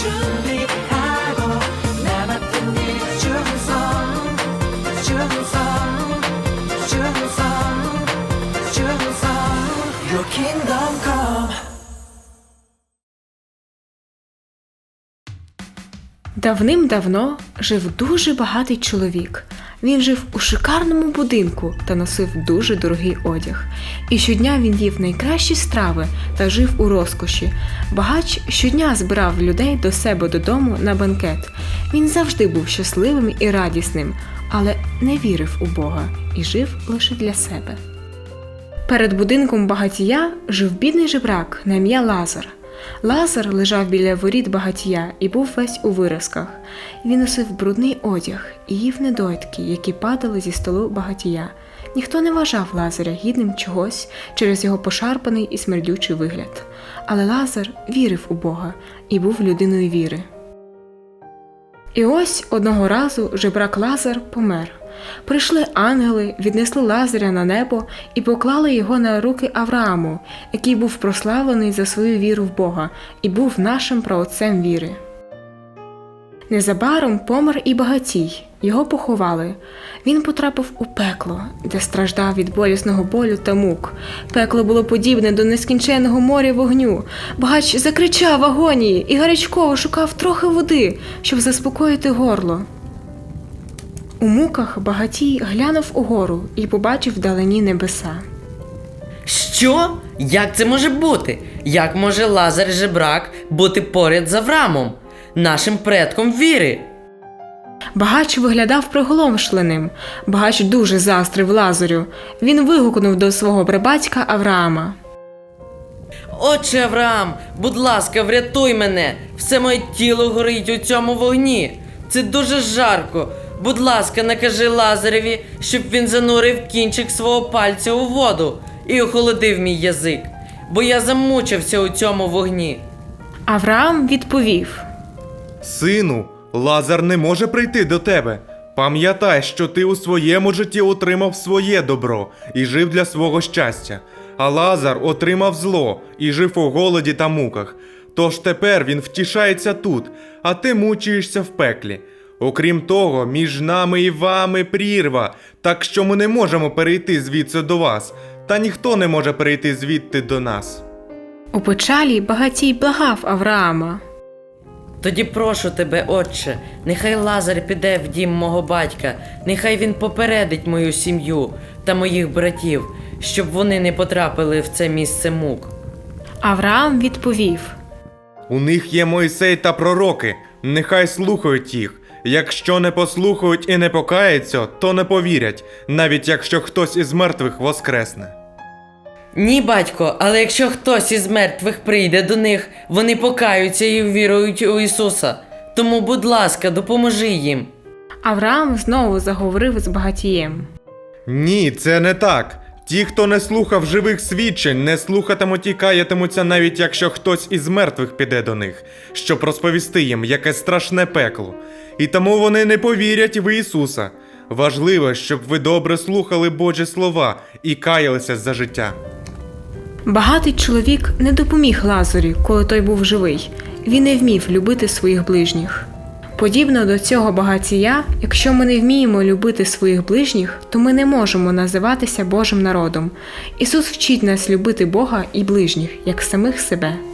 준비하고 남았던 일 충성 충성 충성 충성 Your kingdom come Давним-давно жив дуже багатий чоловік. Він жив у шикарному будинку та носив дуже дорогий одяг. І щодня він їв найкращі страви та жив у розкоші. Багач щодня збирав людей до себе додому на банкет. Він завжди був щасливим і радісним, але не вірив у Бога і жив лише для себе. Перед будинком багатія жив бідний жебрак на ім'я Лазар. Лазар лежав біля воріт багатія і був весь у виразках. Він носив брудний одяг і їв недоїдки, які падали зі столу багатія. Ніхто не вважав Лазаря гідним чогось через його пошарпаний і смердючий вигляд. Але Лазар вірив у Бога і був людиною віри. І ось одного разу жебрак Лазар помер. Прийшли ангели, віднесли Лазаря на небо і поклали його на руки Аврааму, який був прославлений за свою віру в Бога і був нашим праотцем віри. Незабаром помер і багатій, його поховали. Він потрапив у пекло, де страждав від болісного болю та мук. Пекло було подібне до нескінченного моря вогню. Багач закричав агонії і гарячково шукав трохи води, щоб заспокоїти горло. У муках багатій глянув угору і побачив вдалині небеса. Що? Як це може бути? Як може Лазар жебрак бути поряд з Аврамом, нашим предком віри? Багач виглядав приголомшленим. Багач дуже заздрив Лазарю. Він вигукнув до свого прабатька Авраама. Отче Авраам, будь ласка, врятуй мене! Все моє тіло горить у цьому вогні. Це дуже жарко. Будь ласка, накажи Лазареві, щоб він занурив кінчик свого пальця у воду і охолодив мій язик, бо я замучився у цьому вогні. Авраам відповів: Сину, Лазар не може прийти до тебе. Пам'ятай, що ти у своєму житті отримав своє добро і жив для свого щастя, а Лазар отримав зло і жив у голоді та муках. Тож тепер він втішається тут, а ти мучаєшся в пеклі. Окрім того, між нами і вами прірва, так що ми не можемо перейти звідси до вас, та ніхто не може перейти звідти до нас. у печалі багатій благав Авраама. Тоді прошу тебе, отче, нехай Лазар піде в дім мого батька, нехай він попередить мою сім'ю та моїх братів, щоб вони не потрапили в це місце мук. Авраам відповів: У них є Мойсей та пророки, нехай слухають їх. Якщо не послухають і не покаються, то не повірять, навіть якщо хтось із мертвих воскресне. Ні, батько, але якщо хтось із мертвих прийде до них, вони покаються і вірують у Ісуса. Тому, будь ласка, допоможи їм. Авраам знову заговорив з багатієм. Ні, це не так. Ті, хто не слухав живих свідчень, не слухатимуть і каятимуться, навіть якщо хтось із мертвих піде до них, щоб розповісти їм, яке страшне пекло. І тому вони не повірять в Ісуса. Важливо, щоб ви добре слухали Божі слова і каялися за життя. Багатий чоловік не допоміг Лазарю, коли той був живий. Він не вмів любити своїх ближніх. Подібно до цього багатія, якщо ми не вміємо любити своїх ближніх, то ми не можемо називатися Божим народом. Ісус вчить нас любити Бога і ближніх, як самих себе.